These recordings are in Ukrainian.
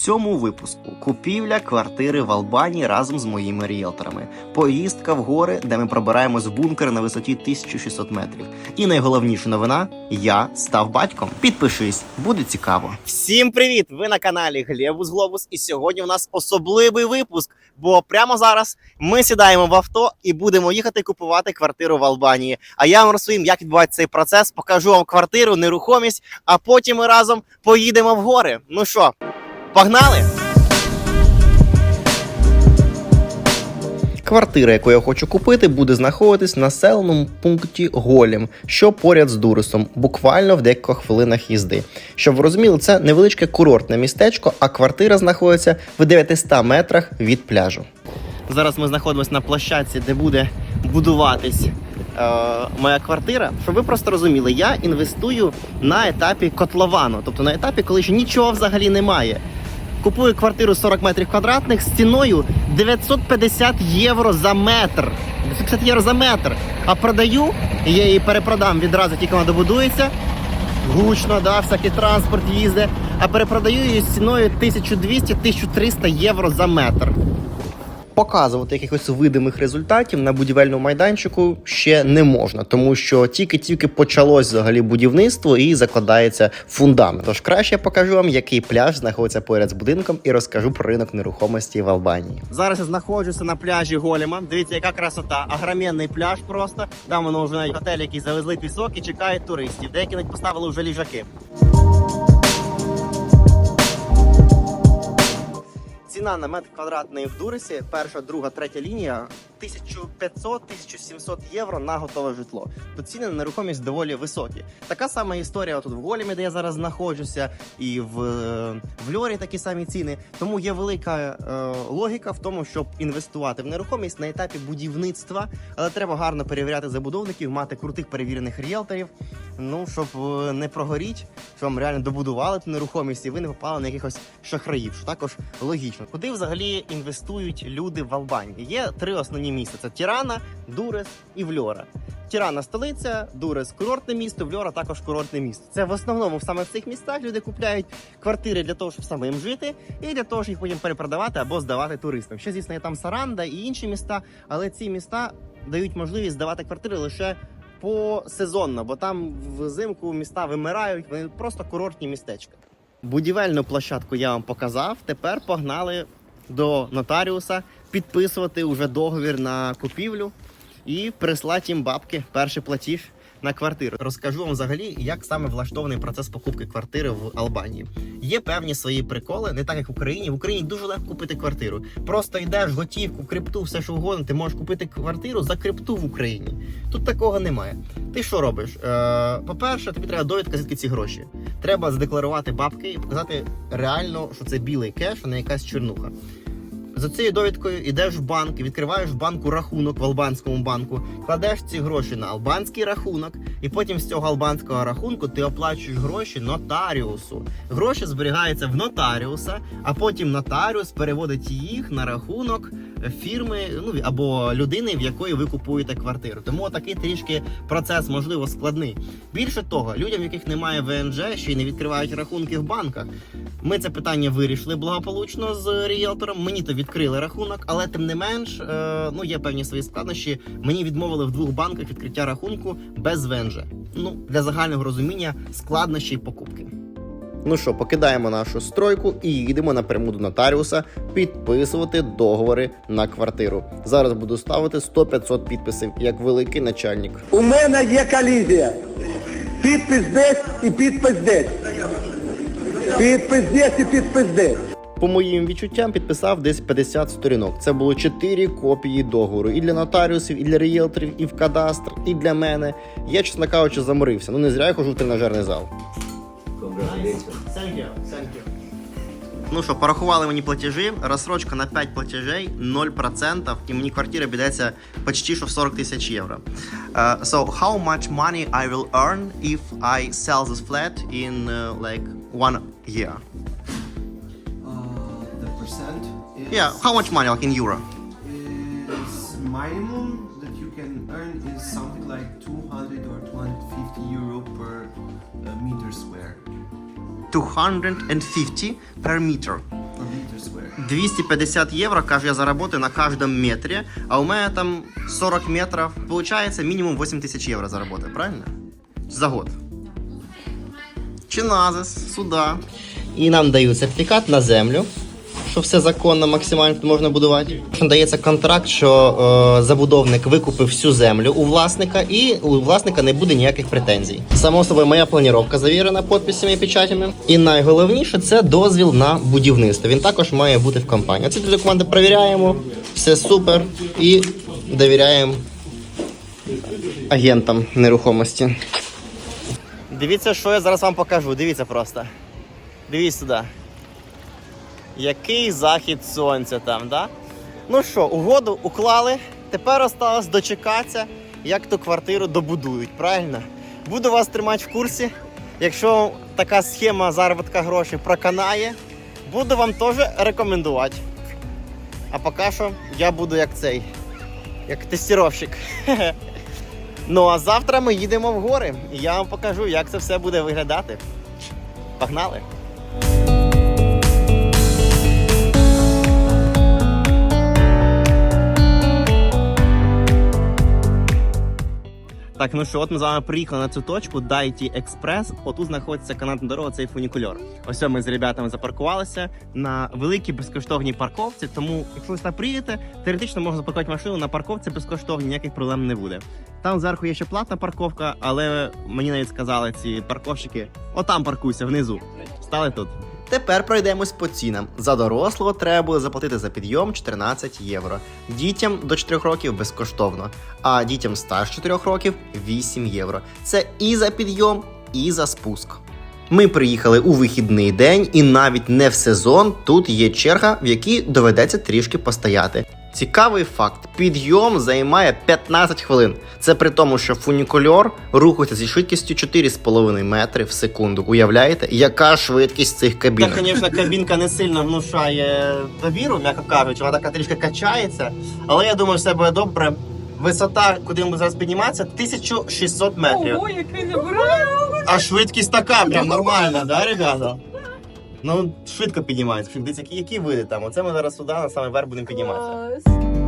цьому випуску купівля квартири в Албанії разом з моїми ріелторами, поїздка в гори, де ми пробираємось в бункер на висоті 1600 метрів. І найголовніша новина: я став батьком. Підпишись, буде цікаво. Всім привіт! Ви на каналі Глебус Глобус. І сьогодні у нас особливий випуск. Бо прямо зараз ми сідаємо в авто і будемо їхати купувати квартиру в Албанії. А я вам розповім, як відбувається цей процес. Покажу вам квартиру, нерухомість, а потім ми разом поїдемо в гори. Ну що, погнали? Квартира, яку я хочу купити, буде знаходитись в населеному пункті Голім, що поряд з Дурисом, буквально в декількох хвилинах їзди. Щоб ви розуміли, це невеличке курортне містечко, а квартира знаходиться в 900 метрах від пляжу. Зараз ми знаходимося на площадці, де буде будуватись е, моя квартира. Щоб ви просто розуміли, я інвестую на етапі котловану, тобто на етапі, коли ще нічого взагалі немає. Купую квартиру 40 метрів квадратних з ціною 950 євро за метр. 950 євро за метр. А продаю, я її перепродам відразу, тільки вона добудується. Гучно, да, всякий транспорт їздить. А перепродаю її з ціною 1200-1300 євро за метр. Показувати якихось видимих результатів на будівельному майданчику ще не можна, тому що тільки-тільки почалось взагалі будівництво і закладається фундамент. Тож краще я покажу вам, який пляж знаходиться поряд з будинком, і розкажу про ринок нерухомості в Албанії. Зараз я знаходжуся на пляжі Голіма. Дивіться, яка красота. Агроменний пляж просто. Там воно вже навіть готель, який завезли пісок і чекають туристів. Деякі навіть поставили вже ліжаки. Ціна на метр квадратний в Дурисі, перша, друга, третя лінія 1500-1700 євро на готове житло. Тут ціни на нерухомість доволі високі. Така сама історія тут в Голімі, де я зараз знаходжуся, і в, е, в Льорі такі самі ціни. Тому є велика е, логіка в тому, щоб інвестувати в нерухомість на етапі будівництва, але треба гарно перевіряти забудовників, мати крутих перевірених ріелторів. Ну щоб е, не прогоріть, що вам реально добудували ту нерухомість, і ви не попали на якихось шахраїв. Що також логічно. Куди взагалі інвестують люди в Албанії? Є три основні міста: це Тірана, Дурес і Вльора. Тірана столиця, Дурес курортне місто, Вльора також курортне місто. Це в основному саме в цих містах люди купляють квартири для того, щоб саме їм жити, і для того, щоб їх потім перепродавати або здавати туристам. Ще звісно, є там Саранда і інші міста, але ці міста дають можливість здавати квартири лише посезонно, бо там взимку міста вимирають, вони просто курортні містечка. Будівельну площадку я вам показав. Тепер погнали до нотаріуса підписувати уже договір на купівлю і прислати їм бабки, перший платіж на квартиру. Розкажу вам взагалі, як саме влаштований процес покупки квартири в Албанії. Є певні свої приколи, не так як в Україні. В Україні дуже легко купити квартиру. Просто йдеш готівку, крипту, все що угодно. Ти можеш купити квартиру за крипту в Україні. Тут такого немає. Ти що робиш? Е, по-перше, тобі треба довідка звідки ці гроші. Треба задекларувати бабки і показати реально, що це білий кеш, а не якась чернуха. За цією довідкою йдеш в банк відкриваєш в банку рахунок в албанському банку, кладеш ці гроші на албанський рахунок, і потім з цього албанського рахунку ти оплачуєш гроші нотаріусу. Гроші зберігаються в нотаріуса, а потім нотаріус переводить їх на рахунок фірми ну або людини, в якої ви купуєте квартиру. Тому такий трішки процес можливо складний. Більше того, людям, в яких немає ВНЖ, ще й не відкривають рахунки в банках. Ми це питання вирішили благополучно з ріелтором. Мені то відкрили рахунок, але тим не менш, е, ну є певні свої складнощі. Мені відмовили в двох банках відкриття рахунку без ВНЖ. Ну для загального розуміння складнощі покупки. Ну що, покидаємо нашу стройку і їдемо напряму до нотаріуса підписувати договори на квартиру. Зараз буду ставити 100-500 підписів як великий начальник. У мене є колізія. Підпис десь і підпис десь. Підпис десь і підпис десь. По моїм відчуттям підписав десь 50 сторінок. Це було 4 копії договору і для нотаріусів, і для ріелторів, і в кадастр, і для мене. Я, чесно кажучи, заморився. Ну не зря я хожу в тренажерний зал. Thank you. Thank you. Ну що, порахували мені платежі. Розсрочка на 5 платежей 0%, і мені квартира обійдеться почти що в 40 тисяч євро. Uh, so how much money I will earn if I sell this flat in uh, like one year? Uh, the percent is, Yeah, how much money like in euro? is minimum that you can earn is something like 200 or 250 euro per uh, meter square. 250 per meter. per meter square. 250 євро, каже, я заработаю на кожному метрі, а у мене там 40 метрів. Получається мінімум 8 тисяч євро заработаю, правильно? За год. Чиназис, сюда. І нам дають сертифікат на землю, що все законно, максимально можна будувати. Дається контракт, що е, забудовник викупив всю землю у власника, і у власника не буде ніяких претензій. Само собою, моя планіровка завірена підписами і печатями. І найголовніше це дозвіл на будівництво. Він також має бути в компанії. Ці три документи перевіряємо, все супер і довіряємо агентам нерухомості. Дивіться, що я зараз вам покажу. Дивіться просто. Дивіться сюди. Який захід сонця там, да? Ну що, угоду уклали. Тепер осталось дочекатися, як ту квартиру добудують, правильно? Буду вас тримати в курсі. Якщо така схема заробітка грошей проканає, буду вам теж рекомендувати. А поки що я буду як цей, як тестировщик. Ну а завтра ми їдемо в гори, і я вам покажу, як це все буде виглядати. Погнали! Так, ну що, от ми з вами приїхали на цю точку Дайті Експрес. Отут знаходиться канатна дорога, цей фунікульор. Ось ми з ребятами запаркувалися на великій безкоштовній парковці. Тому, якщо ви сюди приїдете, теоретично можна запаркувати машину на парковці безкоштовно, ніяких проблем не буде. Там зверху є ще платна парковка, але мені навіть сказали ці парковщики: отам паркуйся внизу. Стали тут. Тепер пройдемось по цінам. За дорослого треба буде заплатити за підйом 14 євро. Дітям до 4 років безкоштовно, а дітям старше 4 років 8 євро. Це і за підйом, і за спуск. Ми приїхали у вихідний день, і навіть не в сезон тут є черга, в якій доведеться трішки постояти. Цікавий факт: підйом займає 15 хвилин. Це при тому, що фунікульор рухається зі швидкістю 4,5 метри в секунду. Уявляєте, яка швидкість цих кабінок? Так, звісно, кабінка не сильно внушає довіру, м'яко кажучи, вона така трішки качається, але я думаю, все буде добре. Висота, куди ми зараз підніматися, 1600 метрів. Ого, який набирає. А швидкість така, прям нормальна, да, ребята? Ну, швидко піднімається. Дивіться, які, які види там. Оце ми зараз сюди, на саме верх будемо підніматися. Клас.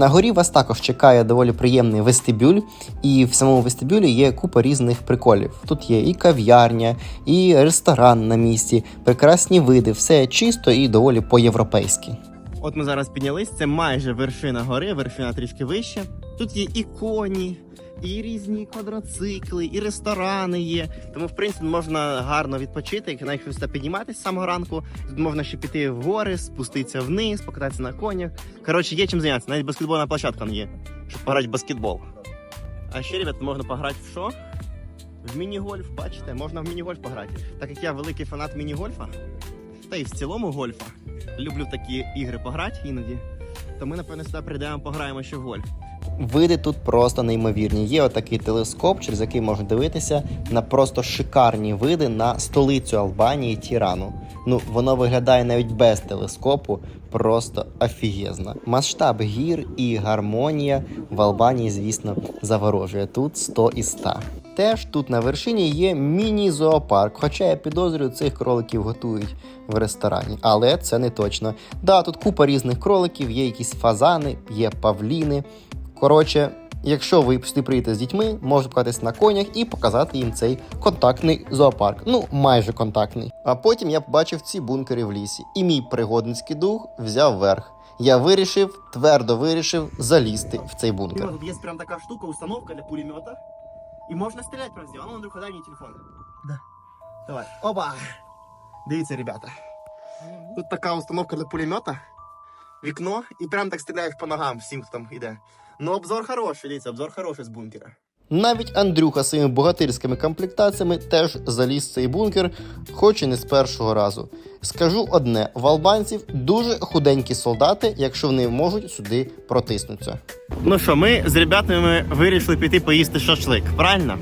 На горі вас також чекає доволі приємний вестибюль, і в самому вестибюлі є купа різних приколів. Тут є і кав'ярня, і ресторан на місці, прекрасні види, все чисто і доволі по-європейськи. От ми зараз піднялись, це майже вершина гори, вершина трішки вище. Тут є і коні, і різні квадроцикли, і ресторани є. Тому, в принципі, можна гарно відпочити, якщо навіть сюди підніматися з самого ранку. Тут можна ще піти в гори, спуститися вниз, покататися на конях. Коротше, є чим зайнятися. Навіть баскетбольна площадка є, щоб пограти в баскетбол. А ще, ребят, можна пограти в що? В міні-гольф, бачите, можна в міні-гольф пограти. Так як я великий фанат міні-гольфа, та й в цілому гольфа. Люблю такі ігри пограти іноді. То ми, напевно, сюди прийдемо, пограємо ще в гольф. Види тут просто неймовірні. Є отакий телескоп, через який можна дивитися на просто шикарні види на столицю Албанії Тірану. Ну, воно виглядає навіть без телескопу, просто офігезно. Масштаб гір і гармонія в Албанії, звісно, заворожує. Тут 100 із 100. Теж тут на вершині є міні-зоопарк, хоча я підозрюю, цих кроликів готують в ресторані, але це не точно. Да, тут купа різних кроликів, є якісь фазани, є павліни. Коротше, якщо ви сюди приїдете з дітьми, можете покататись на конях і показати їм цей контактний зоопарк. Ну, майже контактний. А потім я побачив ці бункери в лісі, і мій пригодницький дух взяв верх. Я вирішив, твердо вирішив залізти в цей бункер. Тут є прям така штука, установка для пулемета. І можна стріляти прям здесь. А ну, Андрюха, дай мені телефон. Да. Давай. Опа! Дивіться, ребята. Тут така установка для пулемета. Вікно, і прям так стріляєш по ногам всім, хто там йде. Ну, обзор хороший, дивіться, обзор хороший з бункера. Навіть Андрюха своїми богатирськими комплектаціями теж заліз в цей бункер, хоч і не з першого разу. Скажу одне: в албанців дуже худенькі солдати, якщо вони можуть сюди протиснутися. Ну що, ми з ребятами вирішили піти поїсти шашлик, правильно?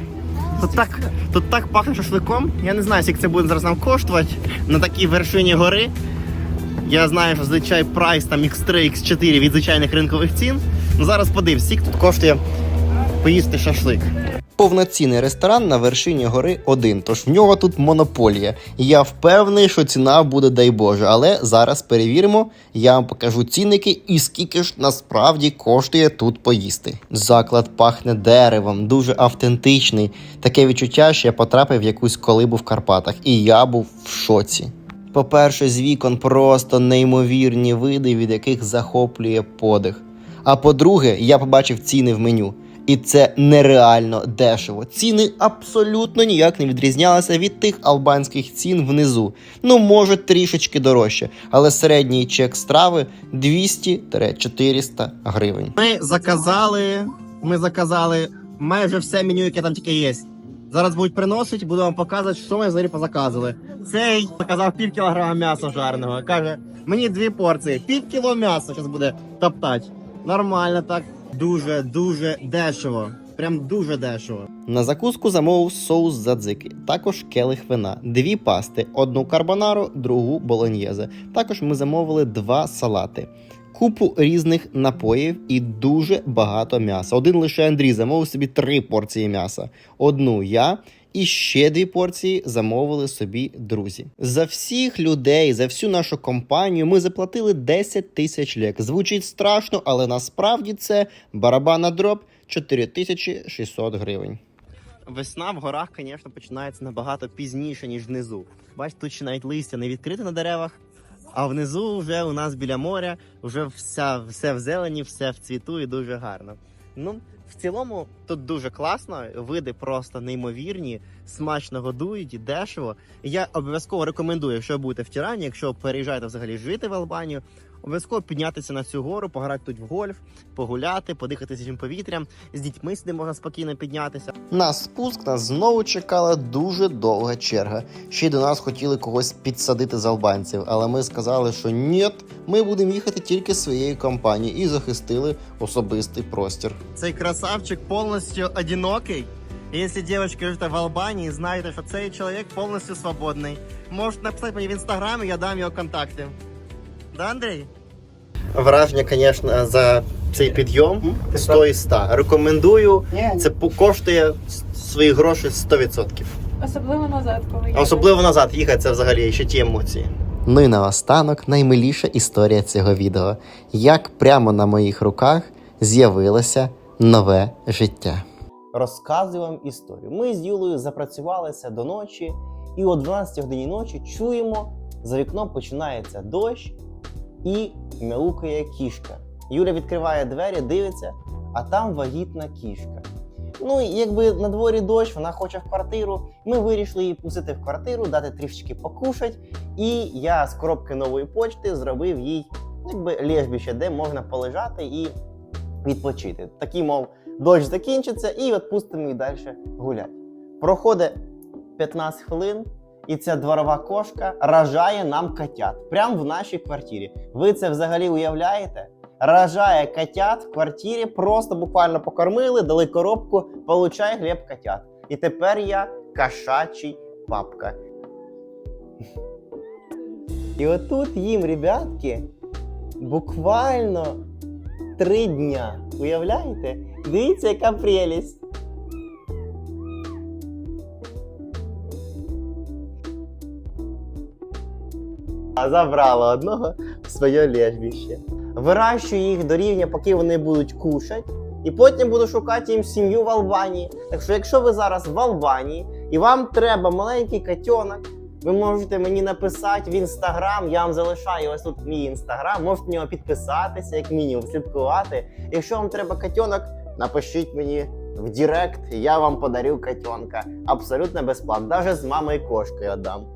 Тут так, тут так пахне шашликом. Я не знаю, скільки це буде зараз нам коштувати на такій вершині гори. Я знаю, що зазвичай прайс там X3, X4 від звичайних ринкових цін. Ну зараз подивись, скільки тут коштує поїсти шашлик. Повноцінний ресторан на вершині гори один, тож в нього тут монополія. Я впевнений, що ціна буде дай Боже. Але зараз перевіримо, я вам покажу цінники і скільки ж насправді коштує тут поїсти. Заклад пахне деревом, дуже автентичний. Таке відчуття, що я потрапив в якусь колибу в Карпатах, і я був в шоці. По-перше, з вікон просто неймовірні види, від яких захоплює подих. А по-друге, я побачив ціни в меню. І це нереально дешево. Ціни абсолютно ніяк не відрізнялися від тих албанських цін внизу. Ну, може, трішечки дорожче, але середній чек страви 200-400 гривень. Ми заказали, ми заказали майже все меню, яке там тільки є. Зараз будуть приносити, буду вам показувати, що ми взагалі позаказували. Цей заказав пів кілограма м'яса жареного. Каже, мені дві порції, пів кіло м'яса зараз буде топтати. Нормально так. Дуже дуже дешево. Прям дуже дешево. На закуску замовив соус задзики, також келих вина, дві пасти, одну карбонару, другу болоньєзе. Також ми замовили два салати. Купу різних напоїв і дуже багато м'яса. Один лише Андрій замовив собі три порції м'яса. Одну я і ще дві порції замовили собі друзі. За всіх людей, за всю нашу компанію ми заплатили 10 тисяч лек. Звучить страшно, але насправді це барабанна дроб 4600 гривень. Весна в горах, звісно, починається набагато пізніше, ніж внизу. Бачите, тут ще навіть листя не відкрите на деревах, а внизу вже у нас біля моря вже вся, все в зелені, все в цвіту і дуже гарно. Ну, в цілому тут дуже класно, види просто неймовірні, смачно годують дешево. Я обов'язково рекомендую, якщо будете в Тірані, якщо переїжджаєте взагалі жити в Албанію, обов'язково піднятися на цю гору, пограти тут в гольф, погуляти, подихати свіжим повітрям. З дітьми сюди можна спокійно піднятися. На спуск нас знову чекала дуже довга черга. Ще й до нас хотіли когось підсадити з албанців, але ми сказали, що ні, ми будемо їхати тільки своєю компанією і захистили особистий простір. Цей красавчик повністю одинокий. Якщо дівчатки живете в Албанії, знайте, що цей чоловік повністю свободний. Можете написати мені в інстаграмі, я дам його контакти. Да, Андрій? Враження, звісно, за цей підйом 100 із 100. Рекомендую. Це коштує свої гроші 100%. Особливо назад, коли їдеш. особливо назад їхати, це взагалі ще ті емоції. Ну і наостанок наймиліша історія цього відео. Як прямо на моїх руках з'явилося нове життя. Розказую вам історію. Ми з Юлею запрацювалися до ночі, і о 12 годині ночі чуємо, за вікном починається дощ і мяукає кішка. Юля відкриває двері, дивиться, а там вагітна кішка. Ну, якби на дворі дощ, вона хоче в квартиру. Ми вирішили її пустити в квартиру, дати трішечки покушать. І я з коробки нової почти зробив їй якби лежбище, де можна полежати і відпочити. Такий, мов, дощ закінчиться і відпустимо її далі гуляти. Проходить 15 хвилин, і ця дворова кошка рожає нам котят прямо в нашій квартирі. Ви це взагалі уявляєте? Рожає котят в квартирі, просто буквально покормили, дали коробку, получай хліб котят. І тепер я кошачий папка. І отут їм, ребятки, буквально три дня. Уявляєте? Дивіться, яка прелість. А забрала одного в своє лежбище. Вирощую їх до рівня, поки вони будуть кушати, і потім буду шукати їм сім'ю в Албанії. Так що, якщо ви зараз в Албанії і вам треба маленький котенок, ви можете мені написати в інстаграм. Я вам залишаю ось тут мій інстаграм. Можете в нього підписатися, як мінімум, слідкувати. Якщо вам треба котенок, напишіть мені в Директ, я вам подарю котенка. Абсолютно безплатно. Навіть з мамою кошкою віддам.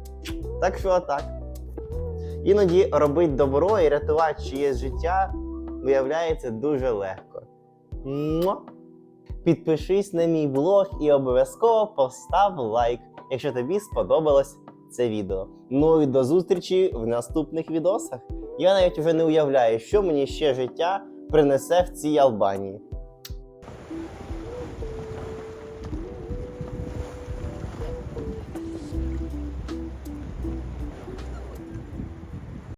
Так що так. Іноді робити добро і рятувати чиєсь життя виявляється дуже легко. Муа! Підпишись на мій блог і обов'язково постав лайк, якщо тобі сподобалось це відео. Ну і до зустрічі в наступних відосах. Я навіть вже не уявляю, що мені ще життя принесе в цій Албанії.